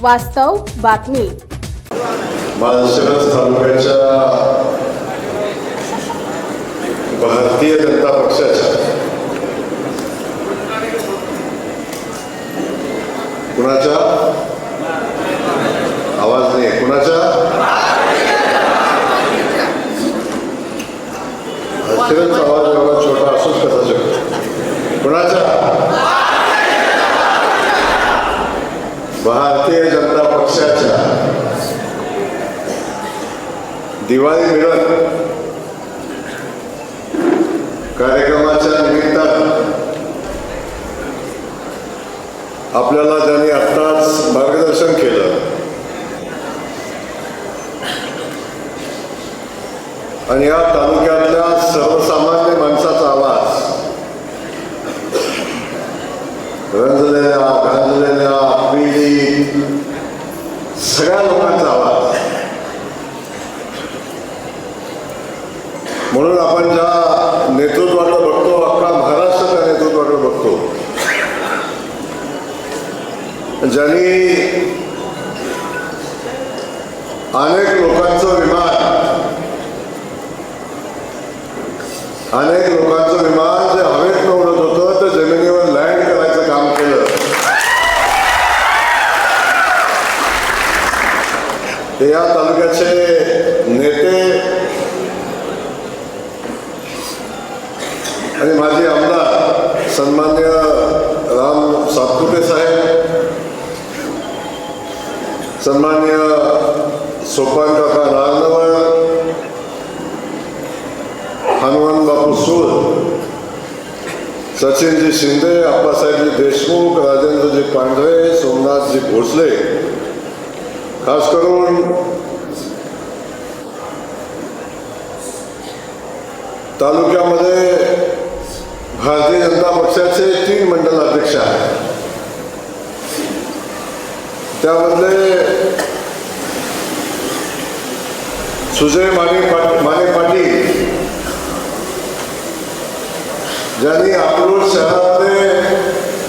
वास्तव बातमी. माळशिरस तालुक्याच्या भारतीय जनता पक्षाच्या कुणाच्या? आवाज नाही कुणाच्या? माळशिरसचा आवाज एवढा छोटा असूच कसा शकतो कुणाच्या भारतीय जनता पक्षाच्या दिवाळी मिळत कार्यक्रमाच्या निमित्तानं आपल्याला ज्यांनी आत्ताच मार्गदर्शन केलं आणि या तालुक्यात सर्वसामान्य माणसाचा आवाज रंजलेल्या गांजलेल्या पीडित सगळ्या लोकांचा आवाज म्हणून आपण ज्या नेतृत्वाकडे बघतो अख्खा महाराष्ट्र त्या नेतृत्वाकडे बघतो ज्यांनी अनेक लोकांचं विमान अनेक लोकांचं विमान जे हवेत उडत होतं ते जमिनीवर लँड करायचं काम केलं ते या तालुक्याचे नेते आणि माझे आमदार सन्मान्य राम सातपुते साहेब सन्मान्य सोपान काका नारनवळ हनुमान बापू सूर सचिनजी शिंदे अप्पासाहेबजी देशमुख राजेंद्रजी पांढरे सोमनाथजी भोसले खास करून तालुक्यामध्ये भारतीय जनता पक्षाचे तीन मंडल अध्यक्ष आहेत त्यामधले सुजय माने पाट माने पाटील ज्यांनी अकलूज शहरामध्ये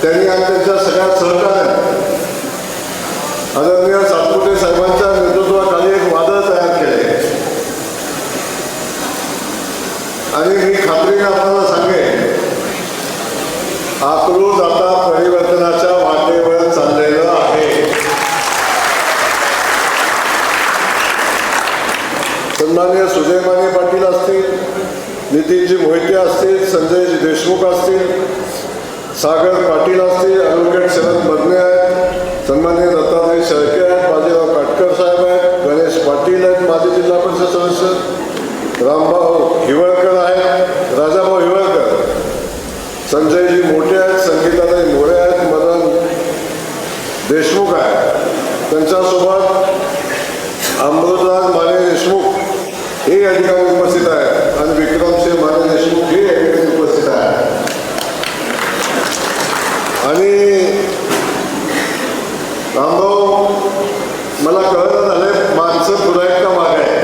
त्यांनी आणि त्यांच्या सगळ्या सहकार्याने आदरणीय सातपुटे साहेबांच्या नेतृत्वाखाली एक वादळ तयार केले. आणि मी खात्रीने आपल्याला सांगेन अकलूज आता परिवर्तनाच्या वाटेवर चाललेलं आहे सन्मान्य सुजय माने पाटील असतील नितीनजी मोहिते असतील संजयजी देशमुख असतील सागर पाटील असतील ॲडव्होकेट शरद बदने आहेत सन्मान्य दत्तात्रय शेळके आहेत बाजीराव काटकर साहेब आहेत गणेश पाटील आहेत माजी जिल्हा परिषद सदस्य रामभाऊ हिवळकर आहेत राजाभाऊ हिवळकर संजयजी मोठे आहेत संगीताताई मोरे आहेत मदन देशमुख आहेत. त्यांच्यासोबत अमृतराज माने देशमुख हे अधिकारी ठिकाणी उपस्थित आहेत आणि विक्रमसिंह माने देशमुख हे या ठिकाणी उपस्थित आहेत आणि रामभाऊ मला कळलं झालंय माणसं पुन्हा एकदा मागे आहे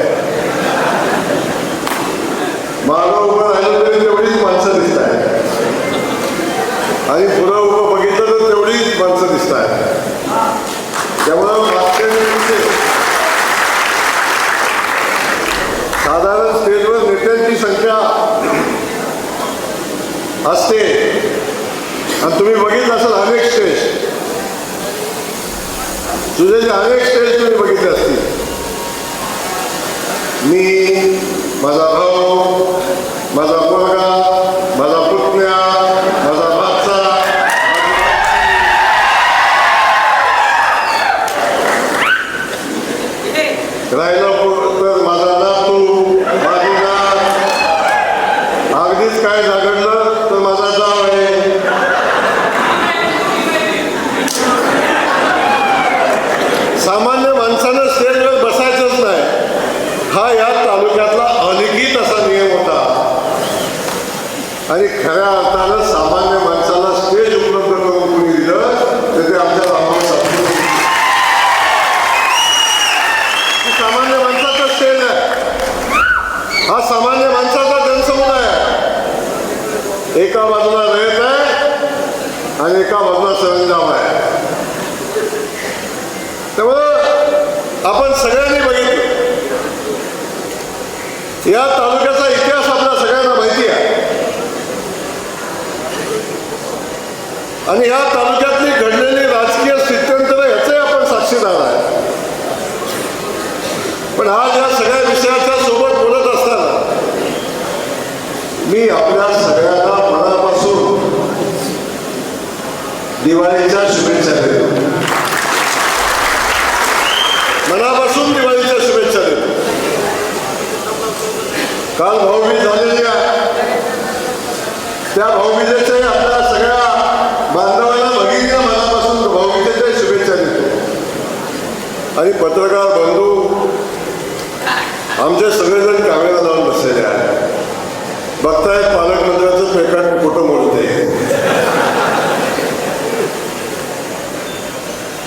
मागं उभं राहिलं तरी तेवढीच माणसं दिसत आहेत आणि पुढं उभं बघितलं तर तेवढीच माणसं दिसत आहेत त्यामुळं मागच्या वेळेचे साधारण स्टेजवर नेत्यांची संख्या असते आणि तुम्ही बघितलं असाल अनेक स्टेज तुझे जे अनेक स्टेज तुम्ही बघितले असतील. मी माझा भाऊ माझा माझा पुतण्या माझा भाचा राहिला तर माझा नातू माझी नात अगदीच काय जागडलं तर माझा जाव आहे सामान्य माणसानं स्टेजवर बसायचंच नाही हा या तालुक्यातला अलिखित असा नियम होता आणि खऱ्या अर्थानं सामान्य माणसाला स्टेज उपलब्ध करून कोणी दिलं तर ते आमच्या रामभाऊ सातपुते. हे सामान्य माणसाचा स्टेज आहे हा सामान्य माणसाचा जनसमुदाय आहे एका बाजूला रयत आहे आणि एका बाजूला सरंजाम आहे त्यामुळं आपण सगळ्यांनी बघितलं या तालुक्याचा इतिहास आपल्या सगळ्यांना माहिती आहे आणि या तालुक्यातली घडलेली राजकीय स्थित्यंतर ह्याचे आपण साक्षीदार आहे पण आज या सगळ्या विषयाच्या सोबत बोलत असताना मी आपल्या सगळ्यांना मनापासून दिवाळीच्या शुभेच्छा देतो मनापासून दिवाळीच्या शुभेच्छा देतो काल भाऊबीज झालेली आहे त्या भाऊबीजेचे आपल्या सगळ्या बांधवांना भगिनीला मनापासून भाऊबीजेच्या शुभेच्छा देतो. आणि पत्रकार बंधू आमचे सगळेजण कामेला जाऊन बसलेले आहेत. बघताय पालकमंत्र्याचं पेकाट कुठं मोडते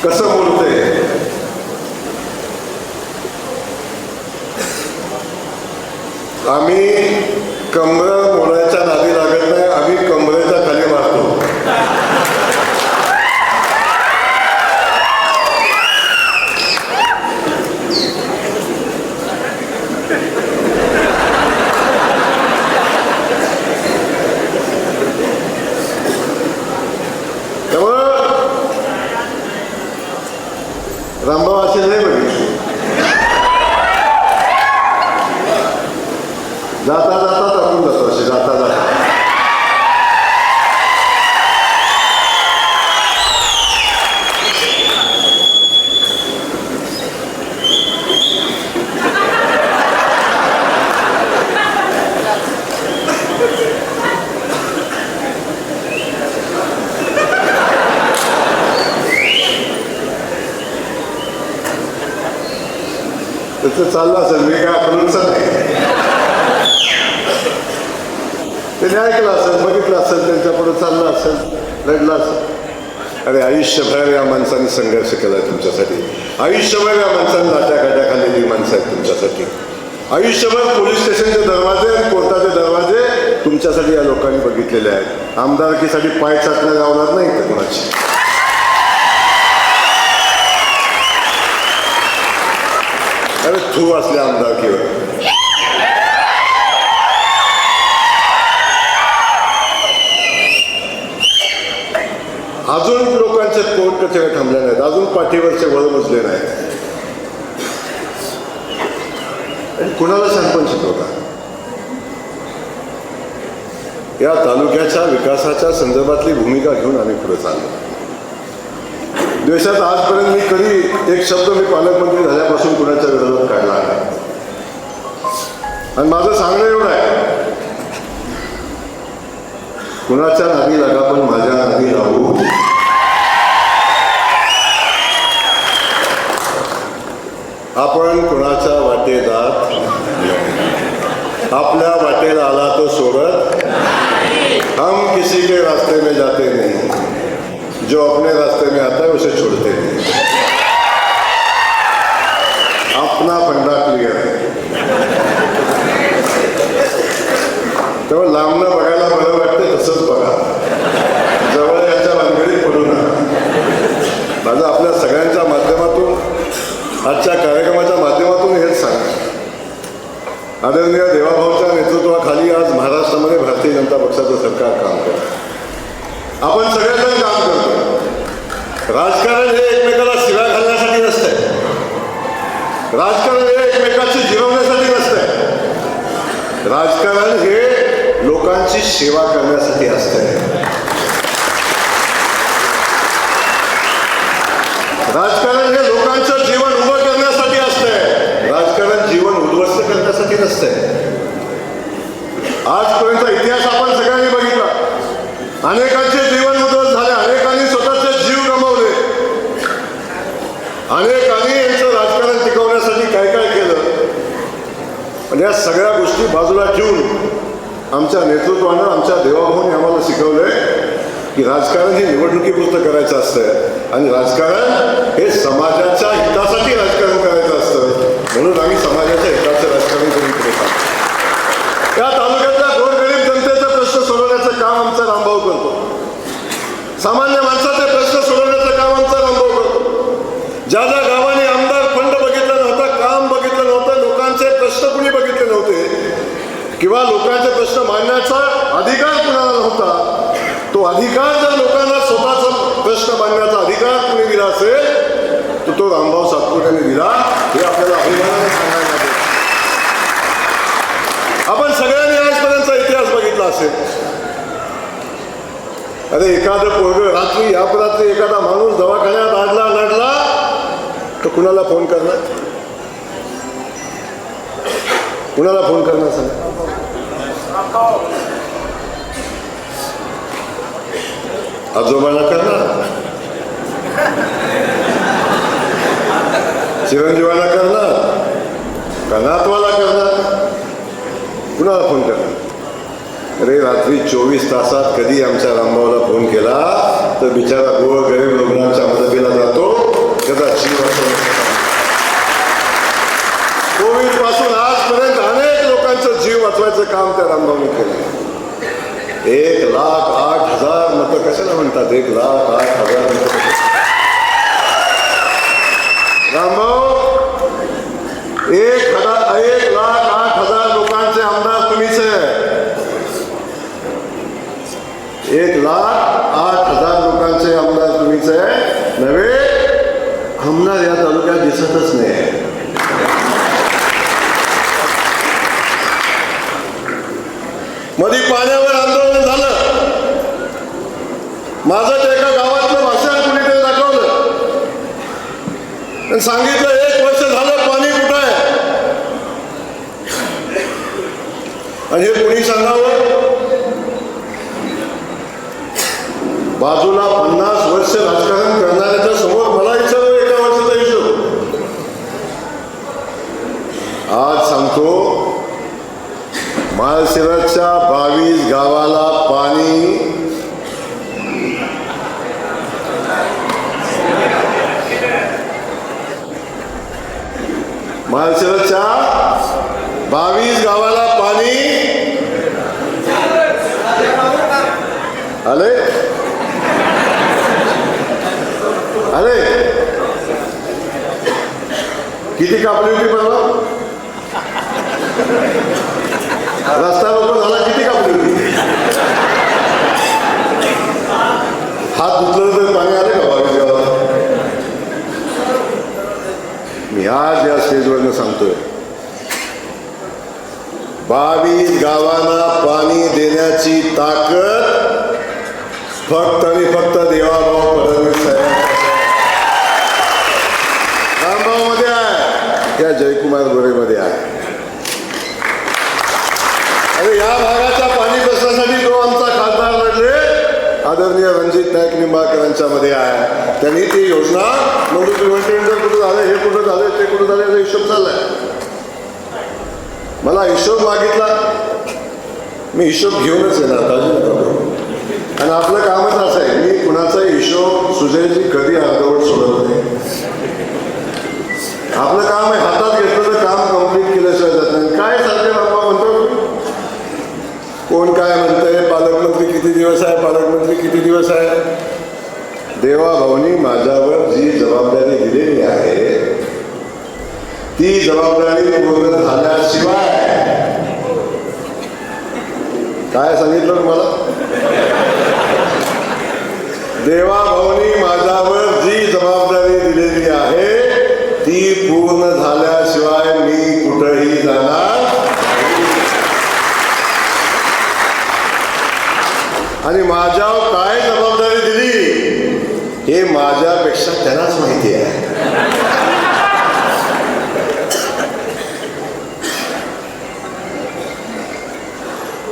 कसं बोलते आम्ही कमर मोडायच्या नादी लागत नाही आम्ही कमरेच्या खाली मारतो त्यामुळं रामभाऊ असे नाही बघितले जाता जाता टाकून जातो असे जाता जाता त्याचं चाललं असेल मी काय अकलूनचं नाही. त्याने ऐकलं असेल बघितलं असेल त्यांच्या पुढे चाललं असेल रडलं असेल. अरे आयुष्यभर या माणसाने संघर्ष केला तुमच्यासाठी. आयुष्यभर या माणसाने लाट्या खाल्लेली माणसं आहेत तुमच्यासाठी. आयुष्यभर पोलीस स्टेशनचे दरवाजे आणि कोर्टाचे दरवाजे तुमच्यासाठी या लोकांनी बघितलेले आहेत. आमदारकीसाठी पाय चाटण्या लावणार नाही तर कोणाची? Evet थू असल्या आमदारकीवर अजून लोकांचे कोर्ट कचेऱ्या थांबल्या नाहीत. अजून पाठीवरचे वळ बसले नाहीत. आणि कुणाला शांतपण शिकवता या तालुक्याच्या विकासाच्या संदर्भातली भूमिका घेऊन आम्ही पुढे चाललो. देशात आजपर्यंत मी कधी एक शब्द मी पालकमंत्री झाल्यापासून कुणाच्या विरोधात काढला नाही. आणि माझं सांगणं एवढं आहे. कुणाच्या नादी लागा पण माझ्या नादी राहू आपण कुणाच्या वाटेदार? आपल्या वाटेला आला तो सोडत हम किसी के रास्ते में जाते नहीं. जो अपने रास्ते में आता है उसे छोड़ते नहीं अपना फंडा क्लियर है। तेव्हा लांबणं बघायला बरं वाटते तसंच बघा जवळ याच्या भानगडीत पडू नका माझा आपल्या सगळ्यांच्या माध्यमातून आजच्या कार्यक्रमाच्या माध्यमातून हेच सांगा। आदरणीय देवाभाऊच्या नेतृत्वाखाली आज महाराष्ट्रामध्ये भारतीय जनता पक्षाचं सरकार काम करतं आपण सगळे राजकारण हे एकमेकाला शिव्या घालण्यासाठी नसतंय राजकारण हे एकमेकाची जिरवण्यासाठी नसतंय राजकारण हे लोकांची सेवा करण्यासाठी असतंय राजकारण हे लोकांचं जीवन उभं करण्यासाठी असतंय राजकारण जीवन उद्ध्वस्त करण्यासाठी नसतंय आजपर्यंत इतिहास आपण सगळ्यांनी बघितला अनेकांचे जीवन उद्ध्वस्त झाले अनेकांनी स्वतःचे जीव गमावले अनेकांनी यांचं राजकारण टिकवण्यासाठी काय काय केलं पण या सगळ्या गोष्टी बाजूला ठेवून आमच्या नेतृत्वानं आमच्या देवाभाऊने आम्हाला शिकवलंय की राजकारण हे निवडणुकीपुरतं करायचं असतं आणि राजकारण हे समाजाच्या हितासाठी राजकारण करायचं असतं. म्हणून आम्ही समाजाच्या हिताचं राजकारण करून करत आहोत या तालुक्यातल्या गोरगरीब जनतेचा प्रश्न सोडवण्याचं काम आमचा रामभाऊ करतो. सामान्य माणसाचा प्रश्न सोडवण्याचं काम आमचा रामभाऊ करतो ज्या ज्या गावात किंवा लोकांचे प्रश्न मांडण्याचा अधिकार कुणाला नव्हता तो अधिकार जर लोकांना स्वतःचा प्रश्न मांडण्याचा अधिकार कुणी दिला असेल तर तो रामभाऊ सातपुतेने दिला. हे आपल्याला अभिमानाने सांगायला लागेल आपण सगळ्यांनी आजपर्यंतचा इतिहास बघितला असेल. अरे एखादं पोरग रात्री या रात्री एखादा माणूस दवाखान्यात आडला लढला तर कुणाला फोन करणार? कुणाला फोन करणार सांगा आजोबाला करणार चिरंजीवाला करणार का करणार कुणाला फोन करणार अरे रात्री चोवीस तासात कधी आमच्या रामभाऊला फोन केला तर बिचारा गोळ गरीब रुग्णांच्या मदतीला जातो. त्याचा जीव कोविडपासून आजपर्यंत अनेक लोकांचं जीव वाचवायचं काम त्या रामभाऊने केलं एक लाख आठ हजार मतं कशाला म्हणतात? एक लाख आठ हजार मतं रामभाऊ एक हजार एक लाख आठ हजार लोकांचे आमदार तुम्हीच आहे. एक लाख आठ हजार लोकांचे आमदार तुम्हीच आहे. नव्हे आमदार या तालुक्यात दिसतच नाही. मध्ये पाण्यावर आंदोलन झालं. माझं ते एका गावातलं भाषण कुणीतरी दाखवलं. सांगितलं एक वर्ष झालं पाणी कुठं आहे? आणि हे कुणी सांगावं? बाजूला पन्नास वर्ष राजकारण करणाऱ्याच्या समोर मला विचारलं एका वर्षाचा हिशोब आज सांगतो माळशिरसच्या बावीस गावाला पाणी माळशिरसच्या बावीस गावाला पाणी आले अरे किती कापली होती परवा रस्ता लोक झाला किती कापली होती? हात धुतलं तर पाणी आले का बावीस गावाला? मी आज या स्टेजवरनं सांगतोय. बावीस गावांना पाणी देण्याची ताकद फक्त आणि फक्त देवाभाऊ फडणवीस साहेब. मध्ये आहे. त्या जयकुमार गोरेमध्ये आहे. अरे या भागाच्या पाणी प्रश्नासाठी जो आमचा खासदार लढले आदरणीय रणजित नाईक निंबाळकरांच्या मध्ये आहे. त्यांनी ती योजना नोटीस टेंडर कुठं झालं हे कुठं झालं ते कुठं झालं याचा हिशोब झालाय. मला हिशोब मागितला. मी हिशोब घेऊनच येणार काळजी नका करू. आणि आपलं कामच असं आहे मी कुणाचा हिशोब सुजयची कधी अर्धवट सोडत नाही. आपलं काम आहे हातात घेतलं तर काम कंप्लीट केल्याशिवाय जात नाही. काय चालते बाप्पा म्हणतो कोण काय म्हणतंय? पालकमंत्री किती दिवस आहे? पालकमंत्री किती दिवस आहे? देवा भाऊनी माझ्यावर जी जबाबदारी दिलेली आहे ती जबाबदारी पूर्ण झाल्याशिवाय काय सांगितलं तुम्हाला? देवा भाऊनी माझ्यावर जी जबाबदारी दिलेली आहे ती पूर्ण झाल्याशिवाय मी कुठेही जाणार आणि माझ्यावर काय जबाबदारी हे माझ्यापेक्षा त्यांनाच माहिती आहे.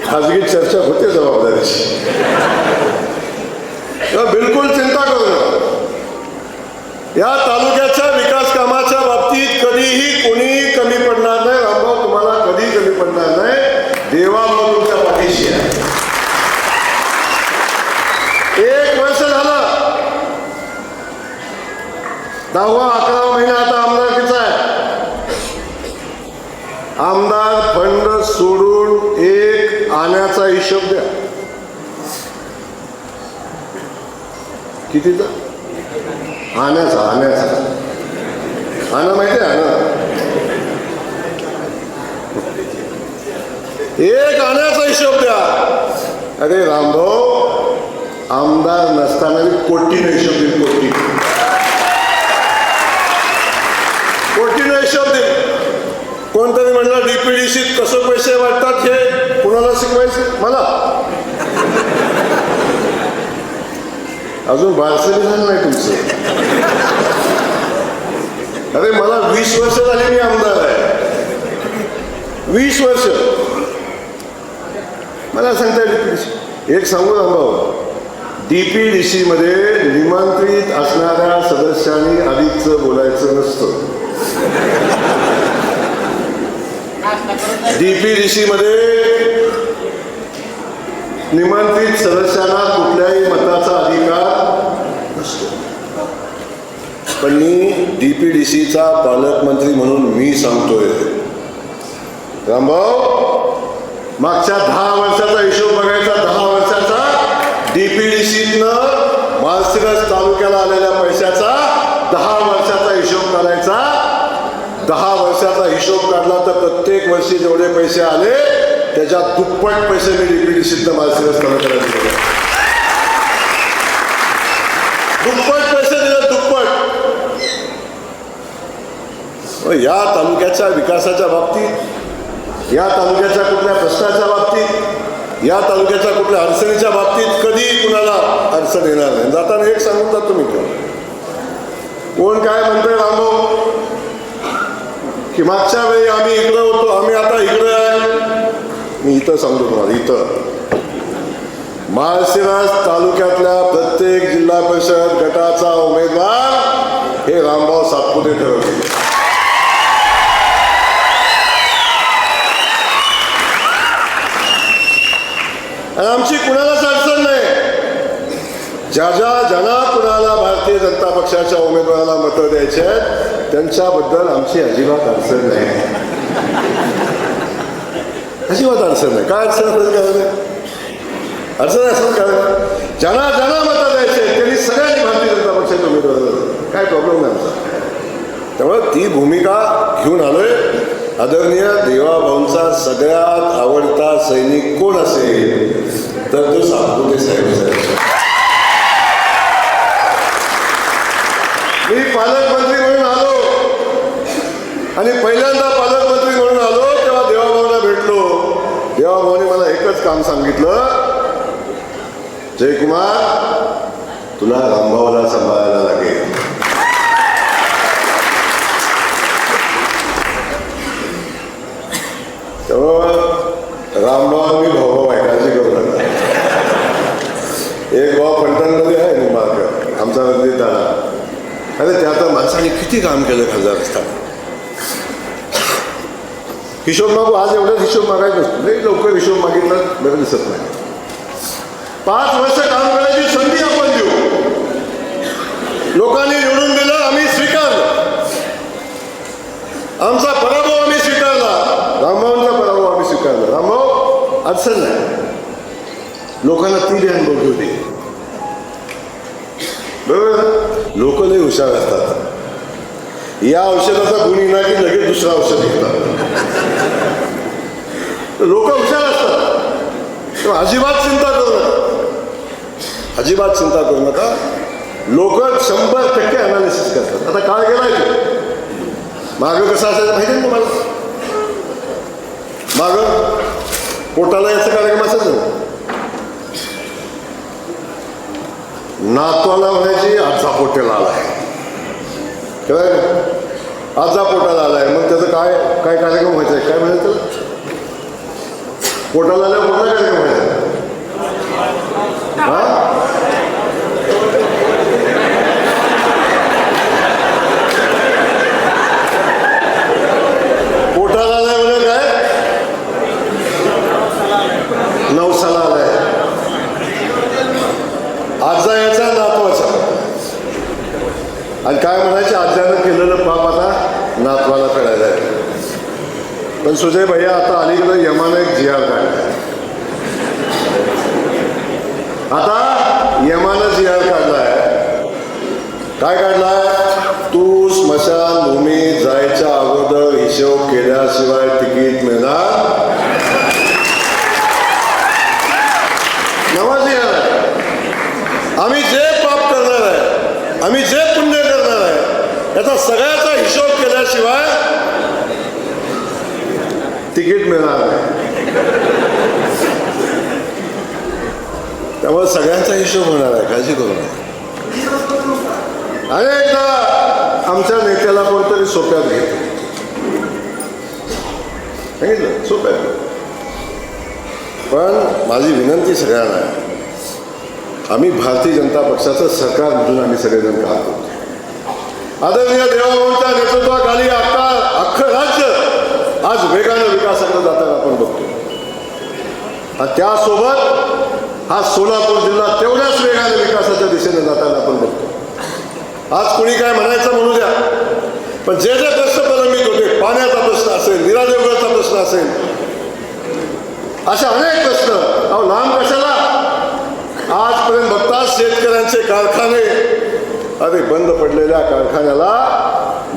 खाजगी चर्चा होते जबाबदारीची. बिलकुल चिंता करू नका. या तालुक्यात दहावा अकरावा महिना आता आमदारकीचा आहे. आमदार फंड सोडून एक आण्याचा हिशोब द्या. कितीचा? आण्याचा आण्याचा आणं माहिती आहे ना एक आण्याचा हिशोब द्या. अरे रामभाऊ आमदार नसताना मी कोटीने हिशोब देईल कोटी. कोटीने हिशोब देईल कोणतरी म्हणलं डीपीडीसीत कसं पैसे वाटतात हे कुणाला शिकवायचे? मला. अजून बारसरी झालं नाही तुमचं. अरे मला वीस वर्ष झाली मी आमदार आहे. वीस वर्ष. मला सांगता डीपीडीसी एक सांगू भाऊ डीपीडीसी मध्ये निमंत्रित असणाऱ्या सदस्यांनी आधीच बोलायचं नसतं. डीपीडीसी मध्ये निमंत्रित सदस्यांना कुठल्याही मताचा अधिकार नसतो. पण मी डीपीडीसीचा पालकमंत्री म्हणून मी सांगतोय. रामभाऊ मागच्या दहा वर्षाचा हिशोब बघायचा दहा वर्षाचा डीपीडीसीतनं माळशिरस तालुक्याला आलेल्या पैशाचा दहा वर्षाचा हिशोब करायचा दहा वर्षाचा हिशोब काढला तर प्रत्येक वर्षी जेवढे पैसे आले त्याच्या दुप्पट पैसे मी सिद्ध माळशिरस तालुक्याला दिले दुप्पट पैसे दिले दुप्पट. या तालुक्याच्या विकासाच्या बाबतीत या तालुक्याच्या कुठल्या प्रश्नाच्या बाबतीत या तालुक्याच्या कुठल्या अडचणीच्या बाबतीत कधी कुणाला अडचण येणार नाही. जाताना एक सांगून जातो मी कोण काय म्हणतोय रामभाऊ? की मागच्या वेळी आम्ही इकडं होतो आम्ही आता इकडे आहे. मी इथं सांगतो तुम्हाला इथं. माळशिरस तालुक्यातल्या प्रत्येक जिल्हा परिषद गटाचा उमेदवार हे रामभाऊ सातपुते ठरवले. आणि आमची कुणालाच अडचण नाही. ज्या ज्या ज्यांना कुणा भारतीय जनता पक्षाच्या उमेदवाराला मतं द्यायचे आहेत. त्यांच्याबद्दल आमची अजिबात अडचण नाही. अजिबात अडचण नाही. काय अडचण असेल काय अडचण असेल काय ज्यांना ज्यांना मतं द्यायचे त्यांनी सगळ्यांनी भारतीय जनता पक्षाच्या उमेदवाराला काय प्रॉब्लेम नाही आमचा. त्यामुळे ती भूमिका घेऊन आलोय. आदरणीय देवाभाऊंचा सगळ्यात आवडता सैनिक कोण असेल? तर तो सातपुते साहेब. मी पालकमंत्री म्हणून आलो. आणि पहिल्यांदा पालकमंत्री म्हणून आलो तेव्हा देवाभाऊला भेटलो. देवाभाऊने मला एकच काम सांगितलं. जयकुमार तुला रामभाऊला सांभाळायला लागेल त्यामुळं रामभाऊ मी भाऊ आहे काळजी करू नका एक भाऊ फलटणमध्ये आहे निंबाळकर आमचा रणजित दादा माणसाने किती काम केलं खासदार असताना हिशोब मागू आज एवढाच हिशोब मागायचं नसतो लई लवकर हिशोब मागितला बरं दिसत नाही. पाच वर्ष काम करायची संधी आपण देऊ. लोकांनी निवडून दिलं आम्ही स्वीकारलं. आमचा पराभव आम्ही स्वीकारला. रामभाऊंचा पराभव आम्ही स्वीकारला. रामभाऊ अडचण नाही. लोकांना ती बी अनुभव घेऊ दे. बरोबर लोक लय हुशार असतात. या औषधाचा गुण येणार की लगेच दुसरं औषध घेतात? लोक हुशार असतात. अजिबात चिंता करू नका. अजिबात चिंता करू नका. लोक शंभर टक्के अनालिसिस करतात. आता काळ गेलाय तो मागं कसं असायचं माहिती ना तुम्हाला? मागं पोटाला याचा कार्यक्रम असायचं ना? नातवाला म्हणायची आजचा पोट्याला आलाय. काय आजचा पोटाला आलाय मग त्याचं काय काय कार्यक्रम व्हायचा काय म्हणायचं पोटाला आल्यावर कुठला कार्यक्रम व्हायचा? हा? पोटाला आलाय म्हणजे काय? आलाय. आणि काय म्हणायचे? पण सुजय भैया आता अलीकडे यमान एक जिया काढला आता यमानं झियार काढलाय. काय काढलाय? तू स्मशान भूमी जायच्या अगोदर हिशोब केल्याशिवाय तिकीट मिळणार आम्ही जे पाप करणार आहे आम्ही जे पुण्य करणार आहे याचा सगळ्याचा हिशोब केल्याशिवाय तिकीट मिळणार. नाही त्यामुळे सगळ्यांचा हिशोब होणार आहे काळजी करू नका. एकदा आमच्या नेत्याला कोणतरी सोप्यात घेतो सांगितलं? सोप्यात पण माझी विनंती सगळ्यांना आहे आम्ही भारतीय जनता पक्षाचं सरकार म्हणून आम्ही सगळेजण काम आदरणीय देवाभाऊंच्या नेतृत्वाखाली आता अख्खं राज्य आज वेगानं विकासाकडे जाताना आपण बघतो त्यासोबत हा सोलापूर जिल्हा तेवढ्याच वेगाने विकासाच्या दिशेने जाताना आपण बघतो आज कुणी काय म्हणायचं म्हणू द्या पण जे जे प्रश्न प्रलंबित होते पाण्याचा प्रश्न असेल निरादेवगडचा प्रश्न असेल असे अनेक प्रश्न. अहो लांब कशाला? आजपर्यंत बघता शेतकऱ्यांचे कारखाने अरे बंद पडलेल्या कारखान्याला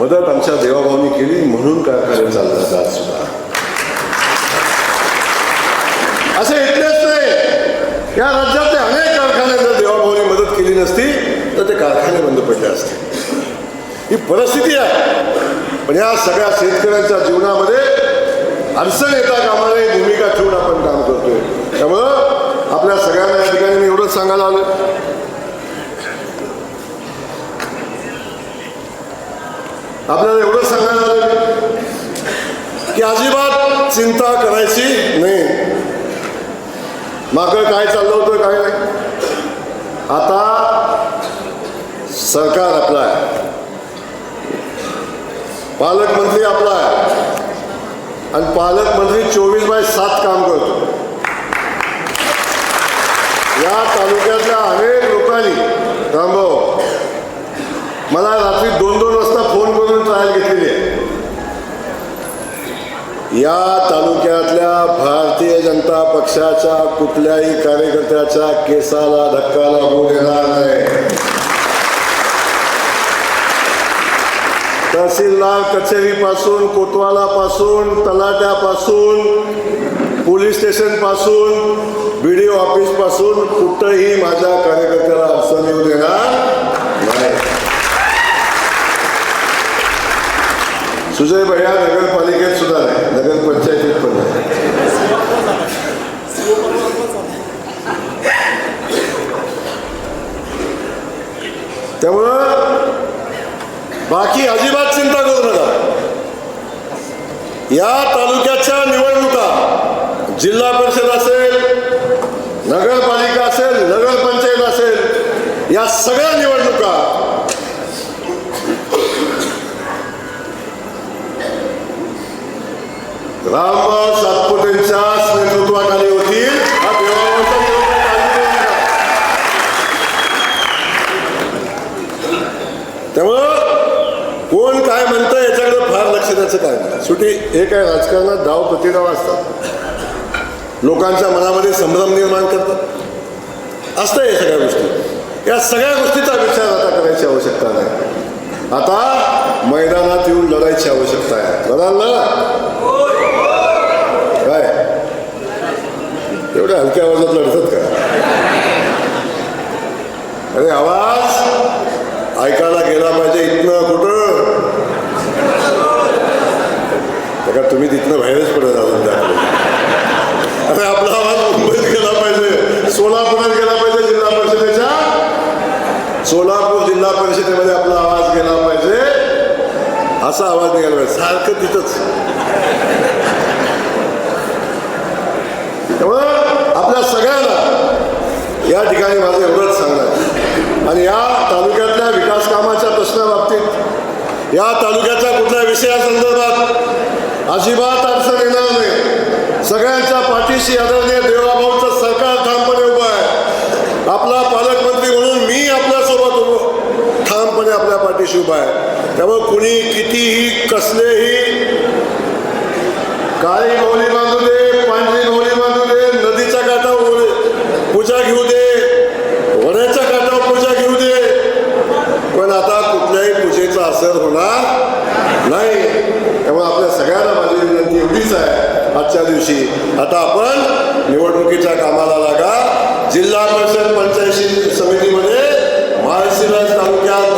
मदत आमच्या देवाभावनी केली म्हणून कार्य चाललं आज सुद्धा. असे इतकेच नाही. या राज्यातले अनेक कारखाने जर देवाभाऊनी मदत केली नसती तर ते कारखाने बंद पडले असते. ही परिस्थिती आहे. पण या सगळ्या शेतकऱ्यांच्या जीवनामध्ये अडचण येता कामाने भूमिका ठेवून आपण काम करतोय. त्यामुळं आपल्या सगळ्यांना या ठिकाणी मी एवढंच सांगायला आलं आपल्याला एवढंच सांगायला आलं की अजिबात चिंता करायची नाही. मागं काय चाललं होतं काय नाही. आता सरकार आपलं आहे. पालकमंत्री आपला आहे. आणि पालकमंत्री चोवीस बाय सात काम करतो. या तालुक्यातल्या अनेक लोकांनी रामभाऊ मला रात्री दोन दोन वाजता फोन घेतलेली आहे. या तालुक्यातल्या भारतीय जनता पक्षाच्या कुठल्याही कार्यकर्त्याच्या केसाला धक्का लागू देणार नाही. तहसीलदार कचेरीपासून कोतवालापासून तलाट्यापासून पोलीस स्टेशनपासून बी डी ओ ऑफिसपासून कुठंही माझ्या कार्यकर्त्याला अडचण येऊ देणार नाही सुजय भैया नगरपालिकेत सुद्धा नाही नगरपंचायतीत पण नाही. त्यामुळं बाकी अजिबात चिंता करू नका. या तालुक्याच्या निवडणुका जिल्हा परिषद असेल नगरपालिका असेल नगरपंचायत असेल या सगळ्या निवडणुका रामभाऊ सातपुतेंच्याच नेतृत्वाखाली होतील. हा देवाभाऊंचा त्यामुळं कोण काय म्हणतं याच्याकडे फार लक्ष द्यायचं काय नाही. शेवटी हे काय राजकारणात डाव प्रतिडाव असतात. लोकांच्या मनामध्ये संभ्रम निर्माण करतात. असतं या सगळ्या गोष्टी. या सगळ्या गोष्टीचा विचार आता करायची आवश्यकता नाही. आता मैदानात येऊन लढायची आवश्यकता आहे. लढाल ना काय एवढ्या हलक्या आवाजात लढतात का? अरे आवाज? ऐकायला गेला पाहिजे इथनं कुठं? का तुम्ही तिथनं बाहेरच पडत अजून त्या अरे आपला आवाज मुंबईत गेला पाहिजे सोलापुरात गेला पाहिजे जिल्हा परिषदेच्या? सोलापूर जिल्हा परिषदेमध्ये आपला आवाज गेला पाहिजे. असा आवाज निघाला पाहिजे. सारखं तिथंच त्यामुळं आपल्या सगळ्यांना या ठिकाणी माझं एवढंच सांगणं आहे. आणि या तालुक्यातल्या विकास कामाच्या प्रश्नाबाबतीत या तालुक्याच्या कुठल्या विषयासंदर्भात अजिबात अडचण येणार नाही. सगळ्यांच्या पाठीशी आदरणीय देवाभाऊचं सरकार ठामपणे उभं आहे. आपला पालकमंत्री म्हणून मी आपल्यासोबत उभं ठामपणे आपल्या पाठीशी उभा आहे. त्यामुळे कुणी कितीही कसलेही काळी गौली बांधू दे पांढरी गौली बांधू दे नदीच्या काठावर ओढे- पूजा घेऊ दे. वड्याच्या काठावर पूजा घेऊ दे. पण आता कुठल्याही पूजेचा असर होणार नाही. तेव्हा आपल्या सगळ्यांना माझी विनंती एवढीच आहे आजच्या दिवशी. आता आपण निवडणुकीच्या कामाला लागा. जिल्हा परिषद पंचायत समितीमध्ये महाशिराज तालुक्यात